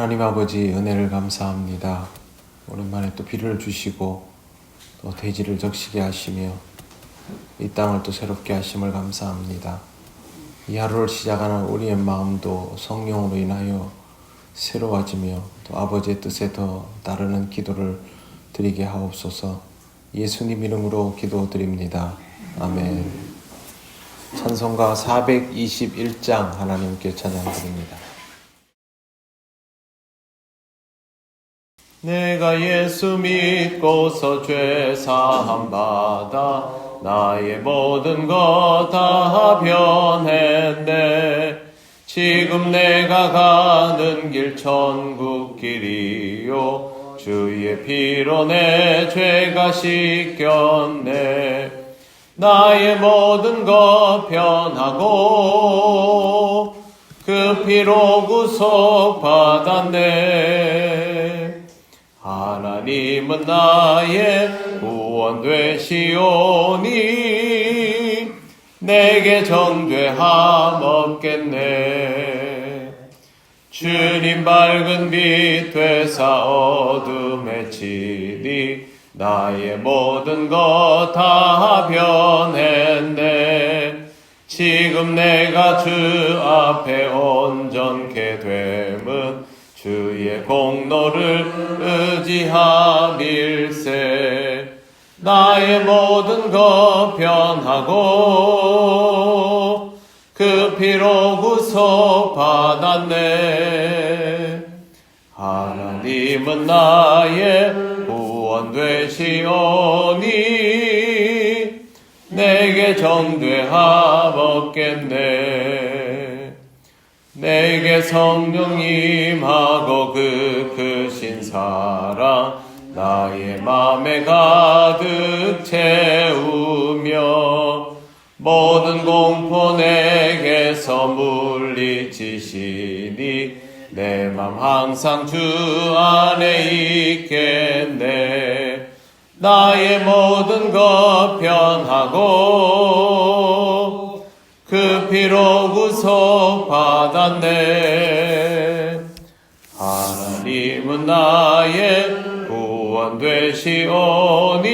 하나님 아버지 은혜를 감사합니다. 오랜만에 또 비를 주시고 또 대지를 적시게 하시며 이 땅을 또 새롭게 하심을 감사합니다. 이 하루를 시작하는 우리의 마음도 성령으로 인하여 새로워지며 또 아버지의 뜻에 더 따르는 기도를 드리게 하옵소서 예수님 이름으로 기도드립니다. 아멘. 찬송가 421장 하나님께 찬양드립니다. 내가 예수 믿고서 죄 사함 받아 나의 모든 것 다 변했네. 지금 내가 가는 길 천국 길이요. 주의 피로 내 죄가 씻겼네. 나의 모든 것 변하고 그 피로 구속 받았네 하나님은 나의 구원 되시오니 내게 정죄함 없겠네. 주님 밝은 빛 되사 어둠에 치니 나의 모든 것 다 변했네. 지금 내가 주 앞에 온전케 됨은 주의 공로를 의지함일세. 나의 모든 것 변하고 그 피로 구속 받았네. 하나님은 나의 구원 되시오니 내게 정죄함 없겠네 내게 성령 임하고 그 크신 사랑 나의 맘에 가득 채우며 모든 공포 내게서 물리치시니 내 맘 항상 주 안에 있겠네. 나의 모든 것 변하고 그 피로 구속 받았네. 하나님은 나의 구원 되시오니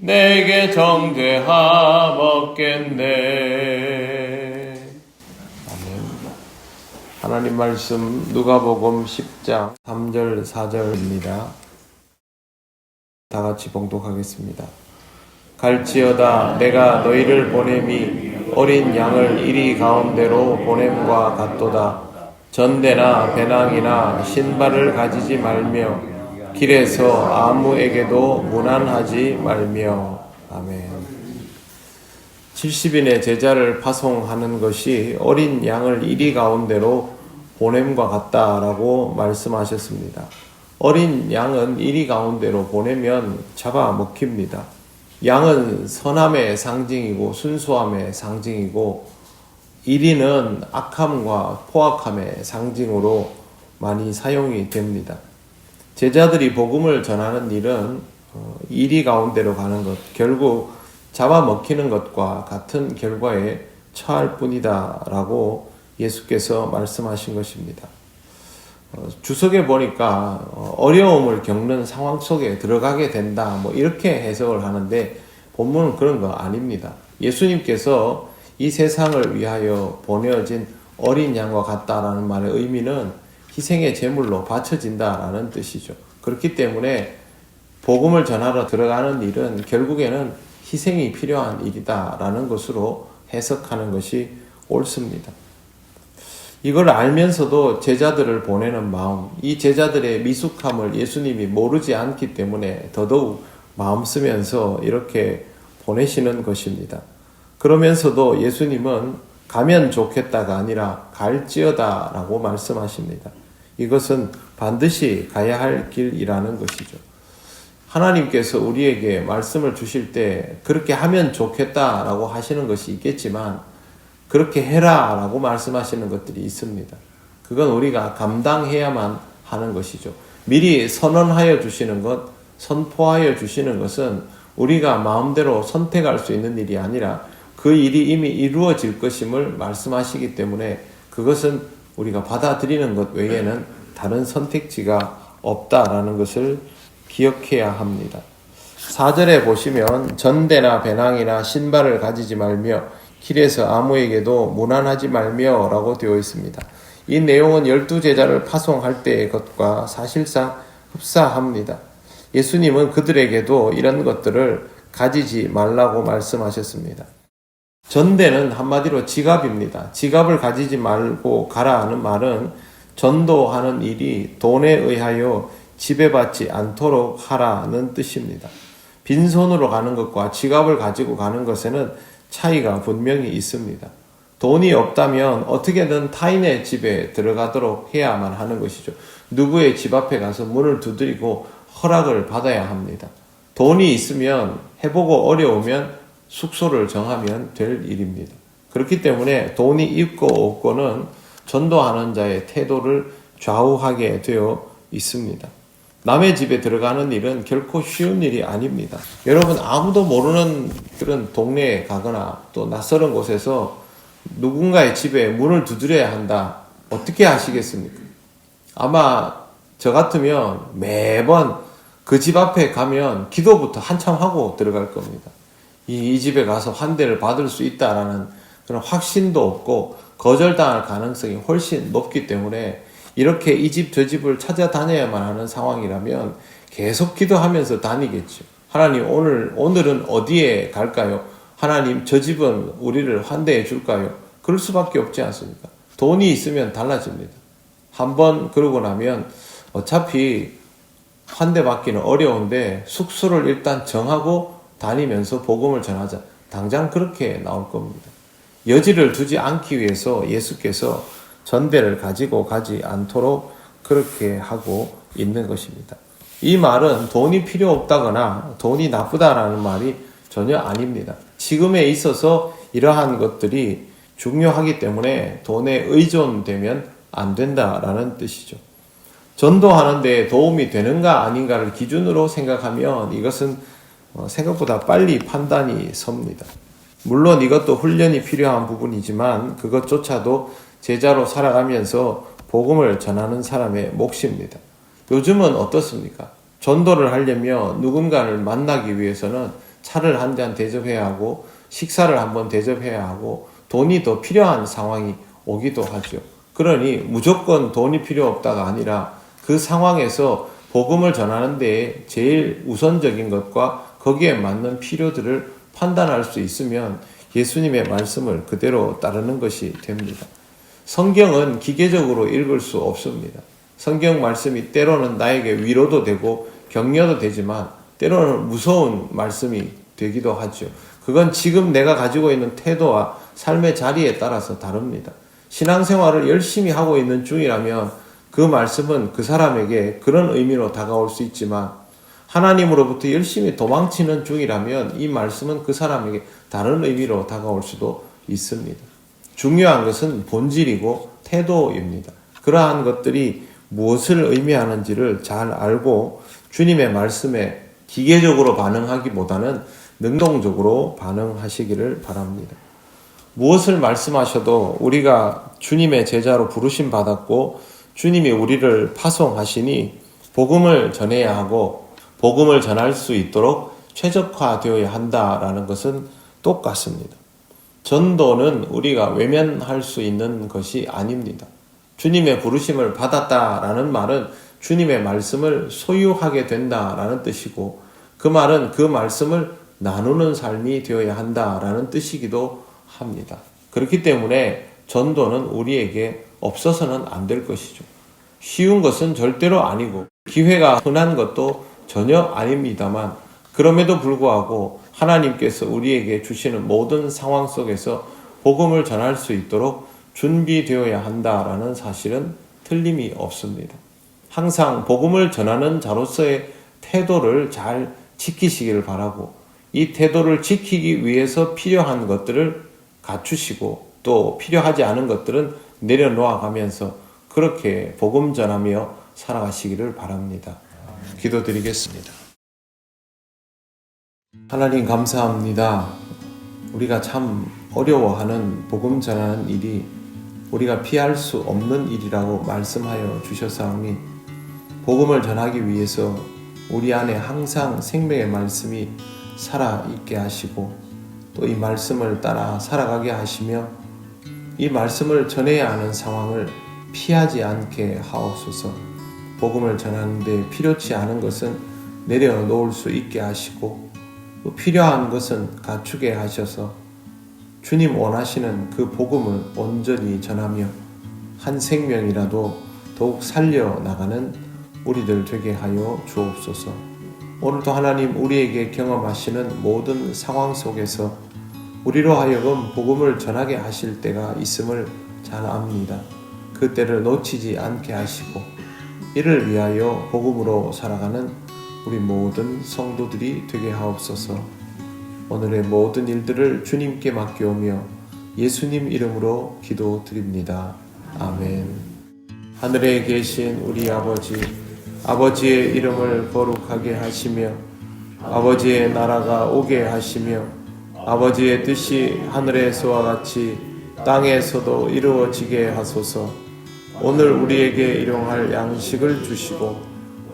내게 정죄함 없겠네. 하나님 말씀 누가복음 10장 3절 4절입니다. 다 같이 봉독하겠습니다 갈지어다 내가 너희를 보냄이 어린 양을 이리 가운데로 보냄과 같도다 전대나 배낭이나 신발을 가지지 말며 길에서 아무에게도 무난하지 말며 아멘 70인의 제자를 파송하는 것이 어린 양을 이리 가운데로 보냄과 같다라고 말씀하셨습니다. 어린 양은 이리 가운데로 보내면 잡아 먹힙니다. 양은 선함의 상징이고 순수함의 상징이고 이리는 악함과 포악함의 상징으로 많이 사용이 됩니다. 제자들이 복음을 전하는 일은 어, 이리 가운데로 가는 것, 결국 잡아먹히는 것과 같은 결과에 처할 뿐이다라고 예수께서 말씀하신 것입니다. 어, 주석에 보니까 어, 어려움을 겪는 상황 속에 들어가게 된다. 뭐 이렇게 해석을 하는데 본문은 그런 거 아닙니다. 예수님께서 이 세상을 위하여 보내어진 어린 양과 같다라는 말의 의미는 희생의 제물로 바쳐진다라는 뜻이죠. 그렇기 때문에 복음을 전하러 들어가는 일은 결국에는 희생이 필요한 일이다라는 것으로 해석하는 것이 옳습니다. 이걸 알면서도 제자들을 보내는 마음, 이 제자들의 미숙함을 예수님이 모르지 않기 때문에 더더욱 마음 쓰면서 이렇게 보내시는 것입니다. 그러면서도 예수님은 가면 좋겠다가 아니라 갈지어다 라고 말씀하십니다. 이것은 반드시 가야 할 길이라는 것이죠. 하나님께서 우리에게 말씀을 주실 때 그렇게 하면 좋겠다라고 하시는 것이 있겠지만 그렇게 해라 라고 말씀하시는 것들이 있습니다. 그건 우리가 감당해야만 하는 것이죠. 미리 선언하여 주시는 것, 선포하여 주시는 것은 우리가 마음대로 선택할 수 있는 일이 아니라 그 일이 이미 이루어질 것임을 말씀하시기 때문에 그것은 우리가 받아들이는 것 외에는 다른 선택지가 없다라는 것을 기억해야 합니다. 4절에 보시면 전대나 배낭이나 신발을 가지지 말며 길에서 아무에게도 무난하지 말며 라고 되어 있습니다. 이 내용은 열두 제자를 파송할 때의 것과 사실상 흡사합니다. 예수님은 그들에게도 이런 것들을 가지지 말라고 말씀하셨습니다. 전대는 한마디로 지갑입니다. 지갑을 가지지 말고 가라 하는 말은 전도하는 일이 돈에 의하여 지배받지 않도록 하라는 뜻입니다. 빈손으로 가는 것과 지갑을 가지고 가는 것에는 차이가 분명히 있습니다. 돈이 없다면 어떻게든 타인의 집에 들어가도록 해야만 하는 것이죠. 누구의 집 앞에 가서 문을 두드리고 허락을 받아야 합니다. 돈이 있으면 해보고 어려우면 숙소를 정하면 될 일입니다. 그렇기 때문에 돈이 있고 없고는 전도하는 자의 태도를 좌우하게 되어 있습니다. 남의 집에 들어가는 일은 결코 쉬운 일이 아닙니다. 여러분 아무도 모르는 그런 동네에 가거나 또 낯설은 곳에서 누군가의 집에 문을 두드려야 한다. 어떻게 하시겠습니까? 아마 저 같으면 매번 그 집 앞에 가면 기도부터 한참 하고 들어갈 겁니다. 이, 이 집에 가서 환대를 받을 수 있다라는 그런 확신도 없고 거절당할 가능성이 훨씬 높기 때문에 이렇게 이 집 저 집을 찾아다녀야만 하는 상황이라면 계속 기도하면서 다니겠죠. 하나님 오늘 오늘은 어디에 갈까요? 하나님 저 집은 우리를 환대해 줄까요? 그럴 수밖에 없지 않습니까? 돈이 있으면 달라집니다. 한번 그러고 나면 어차피 환대 받기는 어려운데 숙소를 일단 정하고 다니면서 복음을 전하자. 당장 그렇게 나올 겁니다. 여지를 두지 않기 위해서 예수께서 전대를 가지고 가지 않도록 그렇게 하고 있는 것입니다. 이 말은 돈이 필요 없다거나 돈이 나쁘다라는 말이 전혀 아닙니다. 지금에 있어서 이러한 것들이 중요하기 때문에 돈에 의존되면 안 된다라는 뜻이죠. 전도하는데 도움이 되는가 아닌가를 기준으로 생각하면 이것은 어, 생각보다 빨리 판단이 섭니다. 물론 이것도 훈련이 필요한 부분이지만 그것조차도 제자로 살아가면서 복음을 전하는 사람의 몫입니다. 요즘은 어떻습니까? 전도를 하려면 누군가를 만나기 위해서는 차를 한 잔 대접해야 하고 식사를 한번 대접해야 하고 돈이 더 필요한 상황이 오기도 하죠. 그러니 무조건 돈이 필요 없다가 아니라 그 상황에서 복음을 전하는 데 제일 우선적인 것과 거기에 맞는 필요들을 판단할 수 있으면 예수님의 말씀을 그대로 따르는 것이 됩니다. 성경은 기계적으로 읽을 수 없습니다. 성경 말씀이 때로는 나에게 위로도 되고 격려도 되지만 때로는 무서운 말씀이 되기도 하죠. 그건 지금 내가 가지고 있는 태도와 삶의 자리에 따라서 다릅니다. 신앙생활을 열심히 하고 있는 중이라면 그 말씀은 그 사람에게 그런 의미로 다가올 수 있지만 하나님으로부터 열심히 도망치는 중이라면 이 말씀은 그 사람에게 다른 의미로 다가올 수도 있습니다. 중요한 것은 본질이고 태도입니다. 그러한 것들이 무엇을 의미하는지를 잘 알고 주님의 말씀에 기계적으로 반응하기보다는 능동적으로 반응하시기를 바랍니다. 무엇을 말씀하셔도 우리가 주님의 제자로 부르심 받았고 주님이 우리를 파송하시니 복음을 전해야 하고 복음을 전할 수 있도록 최적화되어야 한다라는 것은 똑같습니다. 전도는 우리가 외면할 수 있는 것이 아닙니다. 주님의 부르심을 받았다라는 말은 주님의 말씀을 소유하게 된다라는 뜻이고 그 말은 그 말씀을 나누는 삶이 되어야 한다라는 뜻이기도 합니다. 그렇기 때문에 전도는 우리에게 없어서는 안 될 것이죠. 쉬운 것은 절대로 아니고 기회가 흔한 것도 전혀 아닙니다만 그럼에도 불구하고 하나님께서 우리에게 주시는 모든 상황 속에서 복음을 전할 수 있도록 준비되어야 한다라는 사실은 틀림이 없습니다. 항상 복음을 전하는 자로서의 태도를 잘 지키시기를 바라고 이 태도를 지키기 위해서 필요한 것들을 갖추시고 또 필요하지 않은 것들은 내려놓아 가면서 그렇게 복음 전하며 살아가시기를 바랍니다. 기도드리겠습니다. 하나님 감사합니다. 우리가 참 어려워하는 복음 전하는 일이 우리가 피할 수 없는 일이라고 말씀하여 주셨사오니 복음을 전하기 위해서 우리 안에 항상 생명의 말씀이 살아 있게 하시고 또 이 말씀을 따라 살아가게 하시며 이 말씀을 전해야 하는 상황을 피하지 않게 하옵소서. 복음을 전하는데 필요치 않은 것은 내려놓을 수 있게 하시고 또 필요한 것은 갖추게 하셔서 주님 원하시는 그 복음을 온전히 전하며 한 생명이라도 더욱 살려 나가는 우리들 되게 하여 주옵소서. 오늘도 하나님 우리에게 경험하시는 모든 상황 속에서 우리로 하여금 복음을 전하게 하실 때가 있음을 잘 압니다. 그 때를 놓치지 않게 하시고 이를 위하여 복음으로 살아가는 우리 모든 성도들이 되게 하옵소서. 오늘의 모든 일들을 주님께 맡겨오며 예수님 이름으로 기도드립니다. 아멘. 하늘에 계신 우리 아버지, 아버지의 이름을 거룩하게 하시며 아버지의 나라가 오게 하시며 아버지의 뜻이 하늘에서와 같이 땅에서도 이루어지게 하소서. 오늘 우리에게 일용할 양식을 주시고